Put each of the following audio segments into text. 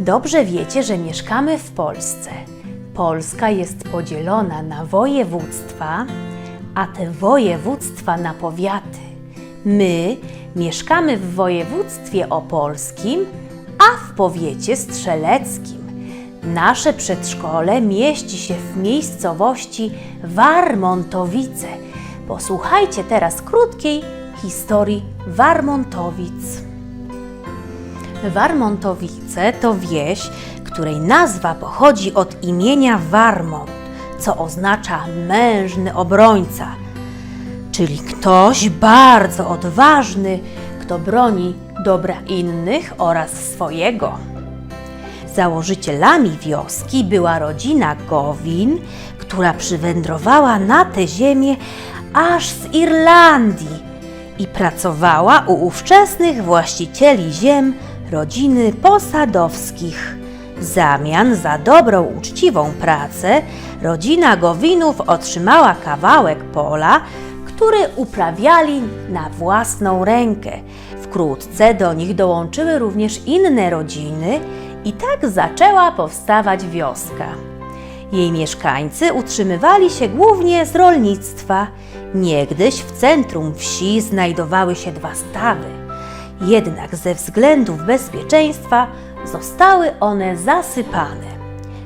Dobrze wiecie, że mieszkamy w Polsce. Polska jest podzielona na województwa, a te województwa na powiaty. My mieszkamy w województwie opolskim, a w powiecie strzeleckim. Nasze przedszkole mieści się w miejscowości Warmontowice. Posłuchajcie teraz krótkiej historii Warmontowic. Warmontowice to wieś, której nazwa pochodzi od imienia Warmont, co oznacza mężny obrońca, czyli ktoś bardzo odważny, kto broni dobra innych oraz swojego. Założycielami wioski była rodzina Gowin, która przywędrowała na tę ziemię aż z Irlandii i pracowała u ówczesnych właścicieli ziem rodziny Posadowskich. W zamian za dobrą, uczciwą pracę rodzina Gowinów otrzymała kawałek pola, który uprawiali na własną rękę. Wkrótce do nich dołączyły również inne rodziny i tak zaczęła powstawać wioska. Jej mieszkańcy utrzymywali się głównie z rolnictwa. Niegdyś w centrum wsi znajdowały się dwa stawy. Jednak ze względów bezpieczeństwa zostały one zasypane.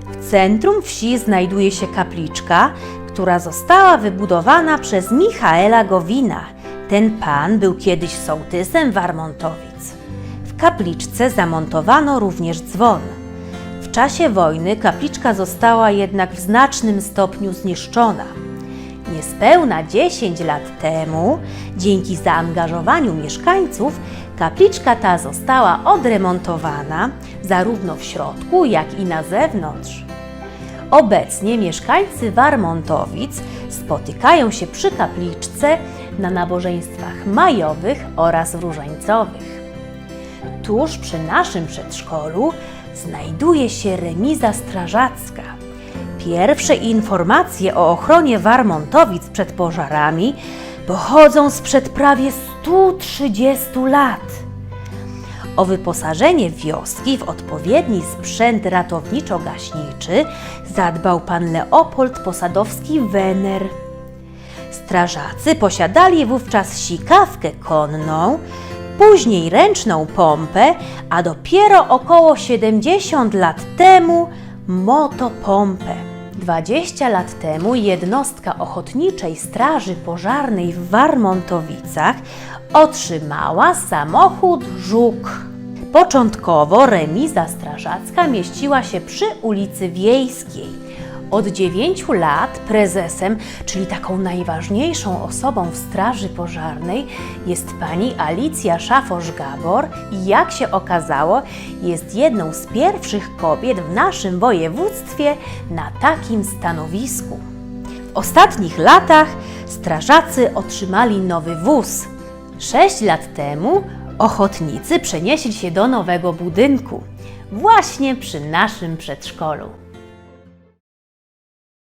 W centrum wsi znajduje się kapliczka, która została wybudowana przez Michaela Gowina. Ten pan był kiedyś sołtysem Warmontowic. W kapliczce zamontowano również dzwon. W czasie wojny kapliczka została jednak w znacznym stopniu zniszczona. Niespełna 10 lat temu, dzięki zaangażowaniu mieszkańców, kapliczka ta została odremontowana zarówno w środku, jak i na zewnątrz. Obecnie mieszkańcy Warmontowic spotykają się przy kapliczce na nabożeństwach majowych oraz różańcowych. Tuż przy naszym przedszkolu znajduje się remiza strażacka. Pierwsze informacje o ochronie Warmontowic przed pożarami pochodzą sprzed prawie 130 lat. O wyposażenie wioski w odpowiedni sprzęt ratowniczo-gaśniczy zadbał pan Leopold Posadowski-Wener. Strażacy posiadali wówczas sikawkę konną, później ręczną pompę, a dopiero około 70 lat temu motopompę. 20 lat temu jednostka Ochotniczej Straży Pożarnej w Warmontowicach otrzymała samochód Żuk. Początkowo remiza strażacka mieściła się przy ulicy Wiejskiej. Od 9 lat prezesem, czyli taką najważniejszą osobą w Straży Pożarnej, jest pani Alicja Szafosz-Gabor i jak się okazało, jest jedną z pierwszych kobiet w naszym województwie na takim stanowisku. W ostatnich latach strażacy otrzymali nowy wóz. Sześć lat temu ochotnicy przenieśli się do nowego budynku, właśnie przy naszym przedszkolu.